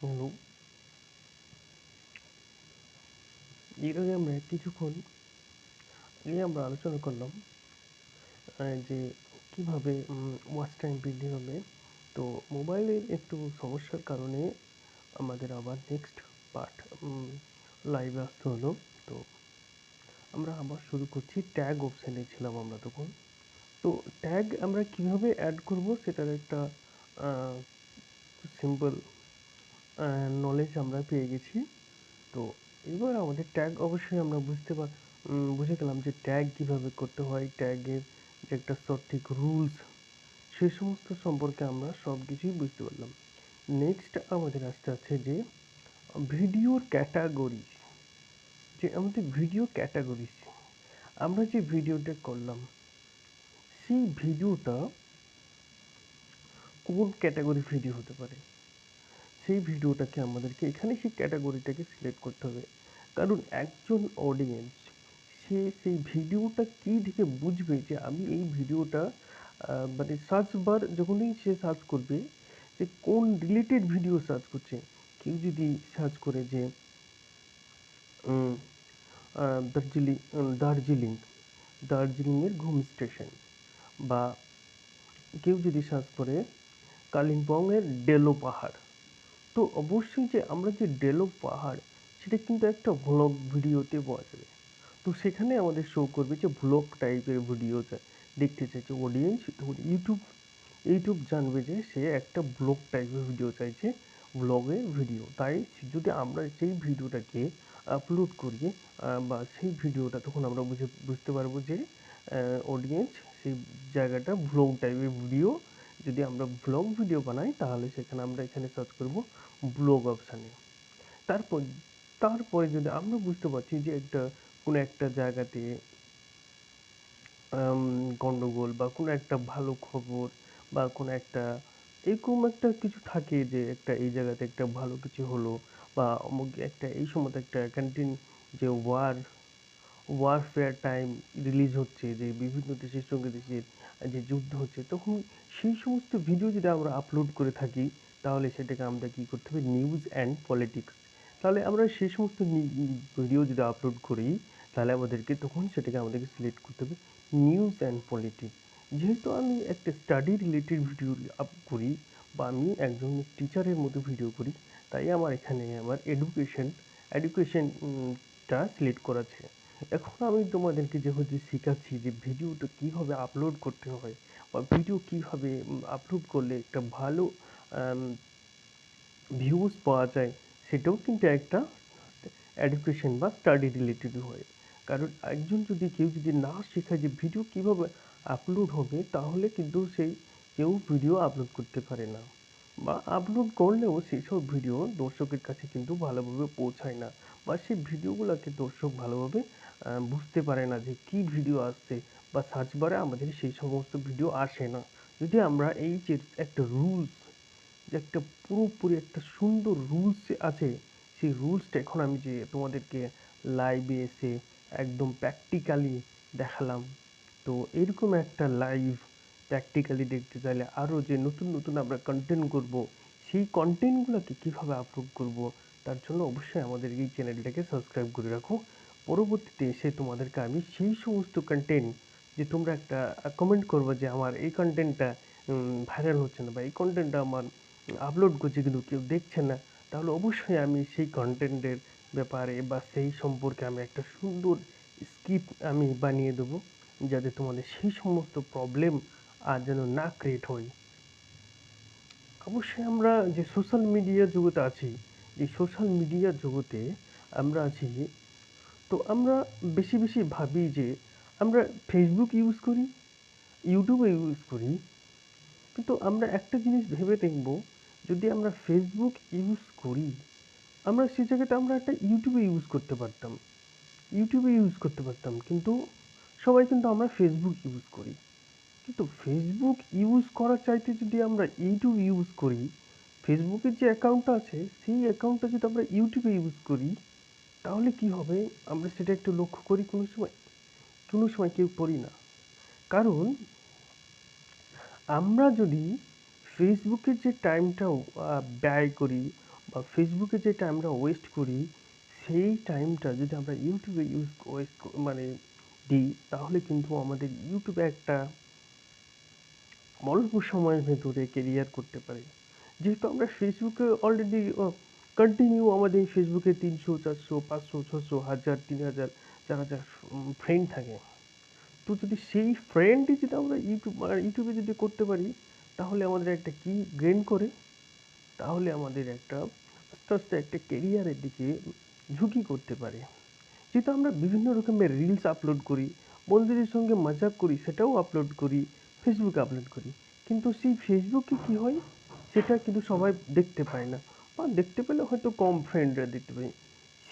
হলো এর আগে আমরা কিছুক্ষণ আগে আমরা আলোচনা করলাম যে কীভাবে ওয়াচ টাইম বৃদ্ধি হবে। তো মোবাইলের একটু সমস্যার কারণে আমাদের আবার নেক্সট পার্ট লাইভে আসতে হলো। তো আমরা আবার শুরু করছি ট্যাগ অপশানে ছিলাম আমরা তখন। তো ট্যাগ আমরা কীভাবে অ্যাড করব সেটার একটা সিম্পল নলেজ আমরা পেয়ে গেছি। তো এবার আমাদের ট্যাগ অবশ্যই আমরা বুঝতে পার বুঝে গেলাম যে ট্যাগ কীভাবে করতে হয়। ট্যাগের যে একটা সঠিক রুলস সেই সমস্ত সম্পর্কে আমরা সব কিছুই বুঝতে পারলাম। নেক্সট আমাদের আসতে আছে যে ভিডিওর ক্যাটাগরি যে আমাদের ভিডিও ক্যাটাগরিজ আমরা যে ভিডিওটা করলাম, সেই ভিডিওটা কোন ক্যাটাগরি ভিডিও হতে পারে? সেই ভিডিওটাকে আমাদেরকে এখানে সেই ক্যাটাগরিটাকে সিলেক্ট করতে হবে। কারণ একজন অডিয়েন্স সে সেই ভিডিওটা কী দেখে বুঝবে যে আমি এই ভিডিওটা মানে সার্চ বার যখনই সে সার্চ করবে যে কোন রিলেটেড ভিডিও সার্চ করছে। কেউ যদি সার্চ করে যে দার্জিলিং দার্জিলিং, দার্জিলিংয়ের ঘুম স্টেশন বা কেউ যদি সার্চ করে কালিম্পংয়ের ডেলো পাহাড় তো অবশ্যই যে আমরা যে ডেলো পাহাড়, সেটা কিন্তু একটা ভ্লগ ভিডিওতে পাওয়া যাবে। তো সেখানে আমাদের শো করবে যে ভ্লগ টাইপের ভিডিওতে দেখতে চাইছে অডিয়েন্স ইউটিউব ইউটিউব জানবে যে সে একটা ব্লগ টাইপের ভিডিও চাইছে ব্লগের ভিডিও তাই যদি আমরা সেই ভিডিওটাকে আপলোড করি বা সেই ভিডিওটা তখন আমরা বুঝে, বুঝতে পারব যে অডিয়েন্স সেই জায়গাটা ভ্লগ টাইপের ভিডিও যদি আমরা ব্লগ ভিডিও বানাই তাহলে সেখানে আমরা এখানে সার্চ করব ব্লগ অপশানে তারপর তারপরে যদি আমরা বুঝতে পারছি যে একটা কোনো একটা জায়গাতে আম, গন্ডগোল বা কোনো একটা ভালো খবর বা কোনো একটা এরকম একটা কিছু থাকে যে একটা এই জায়গাতে একটা ভালো কিছু হলো বা অমুক একটা এই সময় একটা ক্যান্টিন যে ওয়ার ওয়ারফেয়ার টাইম রিলিজ হচ্ছে যে বিভিন্ন দেশের সঙ্গে দেশের যে যুদ্ধ হচ্ছে তখন সেই সমস্ত ভিডিও যদি আমরা আপলোড করে থাকি, তাহলে সেটাকে আমরা কী করতে হবে? নিউজ অ্যান্ড পলিটিক্স তাহলে আমরা সেই সমস্ত ভিডিও যদি আপলোড করি, তাহলে আমাদেরকে তখন সেটাকে আমাদেরকে সিলেক্ট করতে হবে নিউজ অ্যান্ড পলিটিক্স যেহেতু আমি একটা স্টাডি রিলেটেড ভিডিও আপ করি বা আমি একজন টিচারের মতো ভিডিও করি, তাই আমার এখানে আমার এডুকেশন এডুকেশনটা সিলেক্ট করা আছে। এখন আমি তোমাদেরকে যেহেতু শেখাচ্ছি যে ভিডিওটা কীভাবে আপলোড করতে হয় ভিডিও কীভাবে আপলোড করলে একটা ভালো ভিউজ পাওয়া যায়, সেটাও কিন্তু একটা এডুকেশন বা স্টাডি রিলেটেড হয়। কারণ একজন যদি কেউ যদি না শেখায় যে ভিডিও কীভাবে আপলোড হবে, তাহলে কিন্তু সেই কেউ ভিডিও আপলোড করতে পারে না। বা আপলোড করলেও সেই সব ভিডিও দর্শকের কাছে কিন্তু ভালোভাবে পৌঁছায় না। বা সেই ভিডিওগুলোকে দর্শক ভালোভাবে বুঝতে পারে না যে কী ভিডিও আসছে বা সার্চ বারে আমাদের সেই সমস্ত ভিডিও আসে না। যদি আমরা এই যে একটা রুলস যে একটা পুরোপুরি একটা সুন্দর রুলস আছে, সেই রুলসটা এখন আমি যে তোমাদেরকে লাইভে এসে একদম প্র্যাকটিক্যালি দেখালাম। তো এরকম একটা লাইভ প্র্যাকটিক্যালি দেখতে চাইলে আরও যে নতুন নতুন আমরা কন্টেন্ট করব, সেই কন্টেন্টগুলোকে কীভাবে আপলোড করব, তার জন্য অবশ্যই আমাদের এই চ্যানেলটাকে সাবস্ক্রাইব করে রাখো। পরবর্তীতে এসে তোমাদেরকে আমি সেই সমস্ত কন্টেন্ট যে তোমরা একটা কমেন্ট করবে যে আমার এই কন্টেন্টটা ভাইরাল হচ্ছে না বা এই কন্টেন্টটা আমার আপলোড করছি কিন্তু কেউ দেখছে না, তাহলে অবশ্যই আমি সেই কন্টেন্টের ব্যাপারে বা সেই সম্পর্কে আমি একটা সুন্দর স্ক্রিপ্ট আমি বানিয়ে দেবো, যাতে তোমাদের সেই সমস্ত প্রবলেম আর যেন না ক্রিয়েট হয়। অবশ্যই আমরা যে সোশ্যাল মিডিয়া জগতে আছি এই সোশ্যাল মিডিয়া জগতে আমরা আছি, তো আমরা বেশি বেশি ভাবি যে আমরা ফেসবুক ইউজ করি ইউটিউবে ইউজ করি, কিন্তু আমরা একটা জিনিস ভেবে দেখব, যদি আমরা ফেসবুক ইউজ করি, আমরা সেই জায়গাতে আমরা একটা ইউটিউবে ইউজ করতে পারতাম ইউটিউবে ইউজ করতে পারতাম, কিন্তু সবাই কিন্তু আমরা ফেসবুক ইউজ করি। কিন্তু ফেসবুক ইউজ করার চাইতে যদি আমরা ইউটিউব ইউজ করি ফেসবুকের যে অ্যাকাউন্টটা আছে, সেই অ্যাকাউন্টটা যদি আমরা ইউটিউবে ইউজ করি, তাহলে কি হবে? আমরা সেটা একটু লক্ষ্য করি কোনো সময়। কোনো সময় কেউ করি না। কারণ আমরা যদি ফেসবুকের যে টাইমটা ব্যয় করি বা ফেসবুকে যে টাইমটা ওয়েস্ট করি, সেই টাইমটা যদি আমরা ইউটিউবে ইউজ ওয়েস্ট মানে দিই, তাহলে কিন্তু আমাদের ইউটিউবে একটা অল্প সময়ের ভেতরে কেরিয়ার করতে পারি। যেহেতু আমরা ফেসবুকে অলরেডি কন্টিনিউ আমাদের ফেসবুকে তিনশো, চারশো, পাঁচশো, ছশো, হাজার, তিন হাজার চার হাজার ফ্রেন্ড থাকে। তো যদি সেই ফ্রেন্ডই যদি আমরা ইউটিউব ইউটিউবে যদি করতে পারি, তাহলে আমাদের একটা কি গেন করে? তাহলে আমাদের একটা আস্তে আস্তে একটা কেরিয়ারের দিকে ঝুঁকি করতে পারে। যেহেতু আমরা বিভিন্ন রকমের রিলস আপলোড করি, বন্ধুদের সঙ্গে মজাক করি, সেটাও আপলোড করি ফেসবুকে আপলোড করি। কিন্তু সেই ফেসবুকে কি হয়? সেটা কিন্তু সবাই দেখতে পায় না। বা দেখতে পেলে হয়তো কম ফ্রেন্ডরা দেখতে পায়।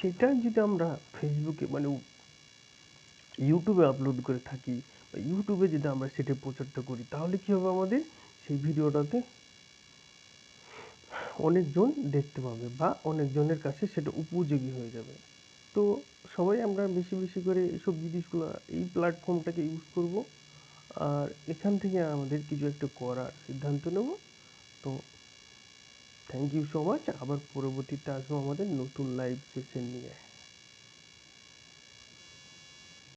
সেটা যদি আমরা ফেসবুকে মানে ইউটিউবে আপলোড করে থাকি, বা ইউটিউবে যদি আমরা সেটা প্রচারটা করি, তাহলে কী হবে আমাদের? সেই ভিডিওটাতে অনেকজন দেখতে পাবে, বা অনেকজনের কাছে সেটা উপযোগী হয়ে যাবে। তো সবাই আমরা বেশি বেশি করে এইসব জিনিসগুলো, এই প্ল্যাটফর্মটাকে ইউজ করব। আর এখান থেকে আমাদের কিছু একটা করার সিদ্ধান্ত নেব। তো থ্যাংক ইউ সো মাচ আবার পরবর্তীতে আসব আমাদের নতুন লাইভ সেশন নিয়ে।